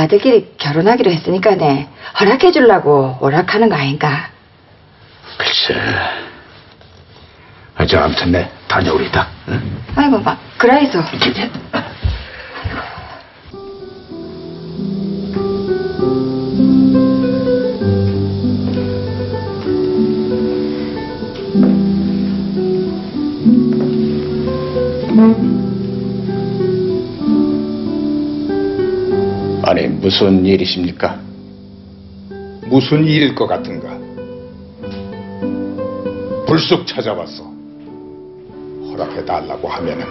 아들끼리 결혼하기로 했으니까 네 허락해 주려고 오락하는 거 아닌가? 글쎄. 아, 저 아무튼 내 다녀오리다. 응? 아이고 막 그라이소. 무슨 일이십니까? 무슨 일일 것 같은가? 불쑥 찾아왔어. 허락해 달라고 하면은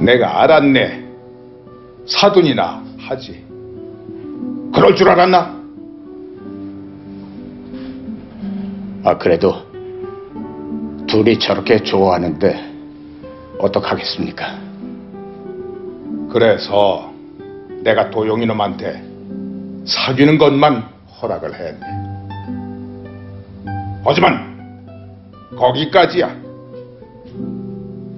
내가 알았네. 사돈이나 하지. 그럴 줄 알았나? 아 그래도 둘이 저렇게 좋아하는데 어떡하겠습니까? 그래서 내가 도용이놈한테 사귀는 것만 허락을 했네. 하지만 거기까지야.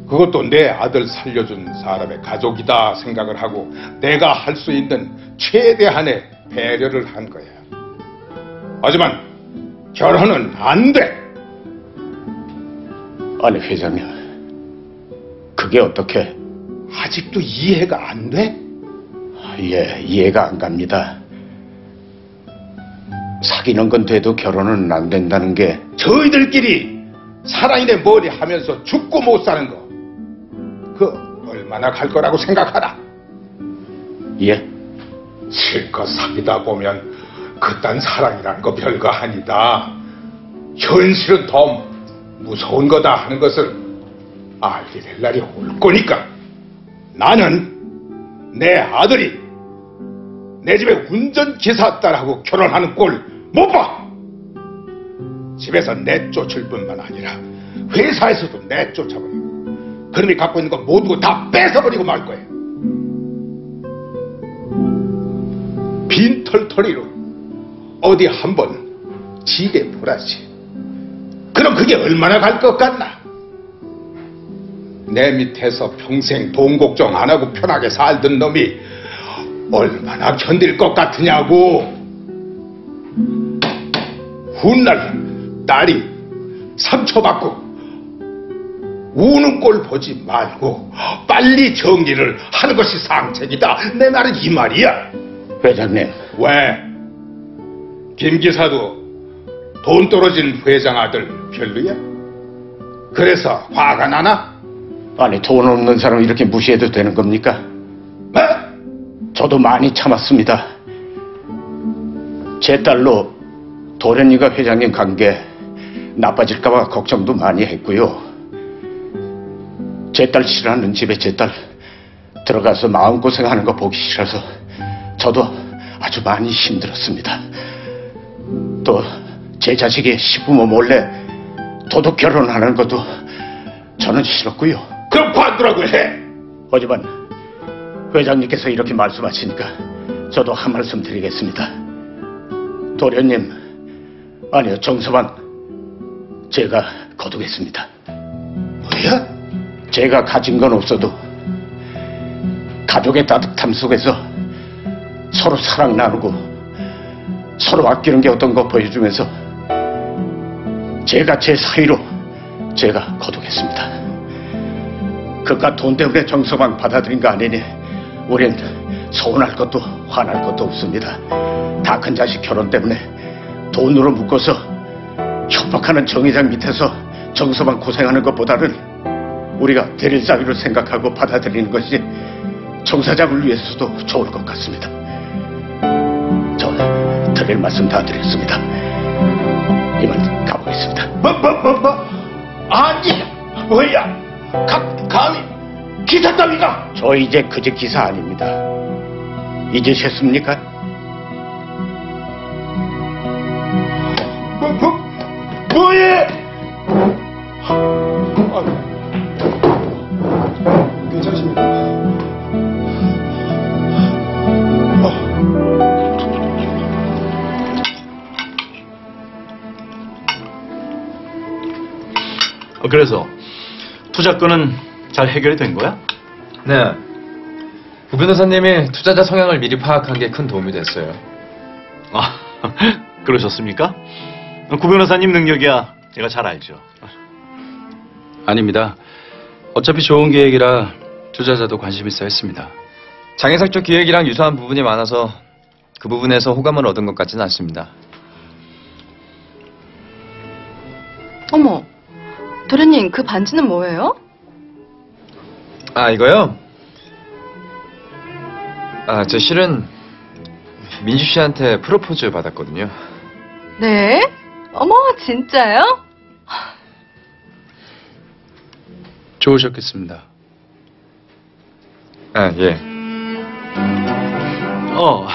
그것도 내 아들 살려준 사람의 가족이다 생각을 하고 내가 할 수 있는 최대한의 배려를 한 거야. 하지만 결혼은 안 돼. 아니 회장님 그게 어떻게 아직도 이해가 안 돼? 예 이해가 안 갑니다. 사귀는 건 돼도 결혼은 안 된다는 게 저희들끼리 사랑이네 머리 하면서 죽고 못 사는 거. 그 얼마나 갈 거라고 생각하나? 예? 실컷 사귀다 보면 그딴 사랑이란 거 별거 아니다. 현실은 더 무서운 거다 하는 것을 알게 될 날이 올 거니까 나는 내 아들이 내 집에 운전기사 딸하고 결혼하는 꼴 못 봐! 집에서 내쫓을 뿐만 아니라 회사에서도 내쫓아버리고 그놈이 갖고 있는 거 모두 다 뺏어버리고 말 거예요. 빈털터리로 어디 한번 지게 보라지. 그럼 그게 얼마나 갈 것 같나? 내 밑에서 평생 돈 걱정 안 하고 편하게 살던 놈이 얼마나 견딜 것 같으냐고. 훗날 딸이 상처받고 우는 꼴 보지 말고 빨리 정리를 하는 것이 상책이다. 내 말은 이 말이야. 회장님 왜? 김 기사도 돈 떨어진 회장 아들 별로야? 그래서 화가 나나? 아니 돈 없는 사람 이렇게 무시해도 되는 겁니까? 뭐? 저도 많이 참았습니다. 제 딸로 도련이가 회장님 관계 나빠질까봐 걱정도 많이 했고요. 제 딸 싫어하는 집에 제 딸 들어가서 마음고생하는 거 보기 싫어서 저도 아주 많이 힘들었습니다. 또 제 자식이 시부모 몰래 도둑 결혼하는 것도 저는 싫었고요. 그럼 관두라고 해. 하지만 회장님께서 이렇게 말씀하시니까 저도 한 말씀 드리겠습니다. 도련님, 아니요 정서방, 제가 거두겠습니다. 뭐야? 제가 가진 건 없어도 가족의 따뜻함 속에서 서로 사랑 나누고 서로 아끼는 게 어떤 거 보여주면서 제가 제 사이로 제가 거두겠습니다. 그깟 돈 때문에 정서방 받아들인 거 아니니 우린 서운할 것도 화날 것도 없습니다. 다 큰 자식 결혼 때문에 돈으로 묶어서 협박하는 정의장 밑에서 정서방 고생하는 것보다는 우리가 대릴 사위로 생각하고 받아들이는 것이 정 사장을 위해서도 좋을 것 같습니다. 저 드릴 말씀 다 드렸습니다. 이만 가보겠습니다. 뭐, 뭐, 뭐, 뭐? 아니, 뭐야? 가, 감히 기사 따위가? 저 이제 그집 기사 아닙니다. 잊으셨습니까? 뭐, 뭐, 뭐해? 괜찮습니까? 어, 그래서 투자 건은 잘 해결이 된 거야? 네. 구 변호사님이 투자자 성향을 미리 파악한 게 큰 도움이 됐어요. 아, 그러셨습니까? 구 변호사님 능력이야 제가 잘 알죠. 아닙니다. 어차피 좋은 계획이라 투자자도 관심 있어 했습니다. 장애석 쪽 기획이랑 유사한 부분이 많아서 그 부분에서 호감을 얻은 것 같지는 않습니다. 어머, 도련님 그 반지는 뭐예요? 아, 이거요? 아, 저 실은 민주 씨한테 프로포즈 받았거든요. 네? 어머, 진짜요? 좋으셨겠습니다. 아, 예. 어,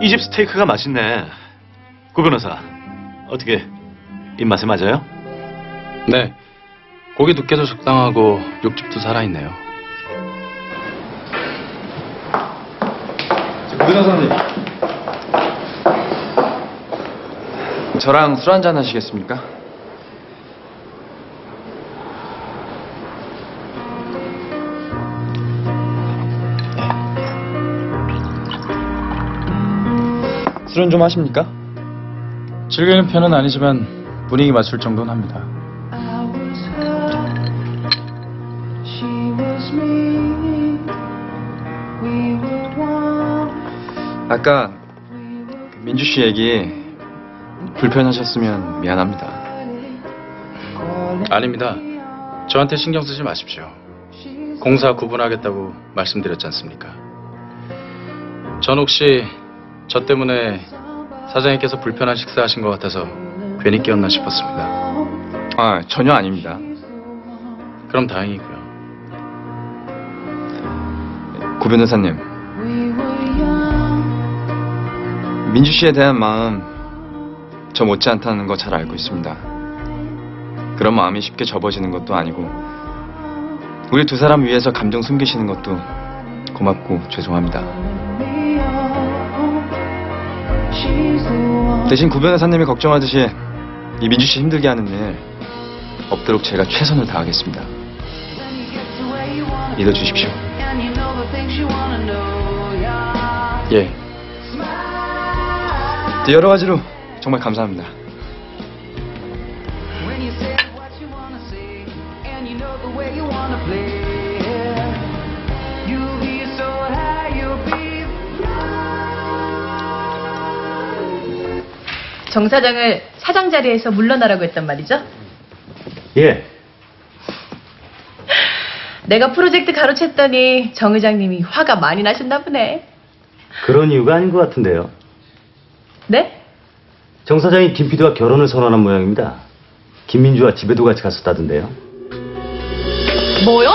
이 집 스테이크가 맛있네. 구 변호사, 어떻게 입맛에 맞아요? 네. 고기 두께도 적당하고 육즙도 살아있네요. 구 변호사님. 저랑 술 한잔 하시겠습니까? 술은 좀 하십니까? 즐기는 편은 아니지만 분위기 맞출 정도는 합니다. 아까 그 민주 씨 얘기 불편하셨으면 미안합니다. 아닙니다. 저한테 신경 쓰지 마십시오. 공사 구분하겠다고 말씀드렸지 않습니까? 전 혹시 저 때문에 사장님께서 불편한 식사하신 것 같아서 괜히 끼었나 싶었습니다. 아, 전혀 아닙니다. 그럼 다행이고요. 구 변호사님. 민주 씨에 대한 마음 저 못지않다는 거 잘 알고 있습니다. 그런 마음이 쉽게 접어지는 것도 아니고 우리 두 사람 위해서 감정 숨기시는 것도 고맙고 죄송합니다. 대신 구 변호사님이 걱정하듯이 이 민주 씨 힘들게 하는 일 없도록 제가 최선을 다하겠습니다. 믿어주십시오. 예. 여러 가지로 정말 감사합니다. 정 사장을 사장 자리에서 물러나라고 했단 말이죠? 예. 내가 프로젝트 가로챘더니 정 회장님이 화가 많이 나셨나 보네. 그런 이유가 아닌 것 같은데요. 네? 정 사장이 김PD와 결혼을 선언한 모양입니다. 김민주와 집에도 같이 갔었다던데요. 뭐요?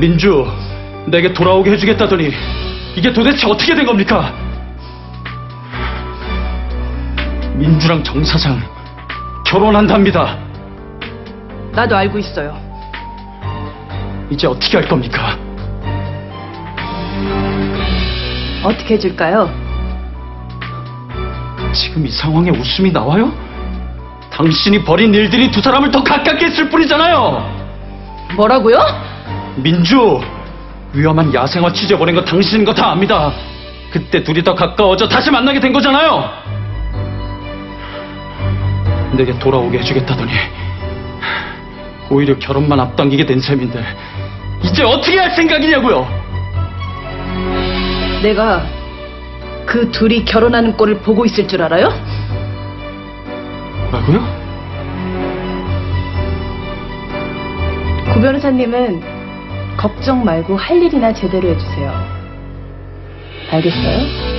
민주, 내게 돌아오게 해주겠다더니 이게 도대체 어떻게 된 겁니까? 민주랑 정 사장 결혼한답니다. 나도 알고 있어요. 이제 어떻게 할 겁니까? 어떻게 해줄까요? 지금 이 상황에 웃음이 나와요? 당신이 벌인 일들이 두 사람을 더 가깝게 했을 뿐이잖아요. 뭐라고요? 민주, 위험한 야생화 취재 보낸 거 당신인 거 다 압니다. 그때 둘이 더 가까워져 다시 만나게 된 거잖아요. 내게 돌아오게 해주겠다더니 오히려 결혼만 앞당기게 된 셈인데 이제 어떻게 할 생각이냐고요? 내가 그 둘이 결혼하는 꼴을 보고 있을 줄 알아요? 뭐라고요? 구 변호사님은 걱정 말고 할 일이나 제대로 해주세요. 알겠어요?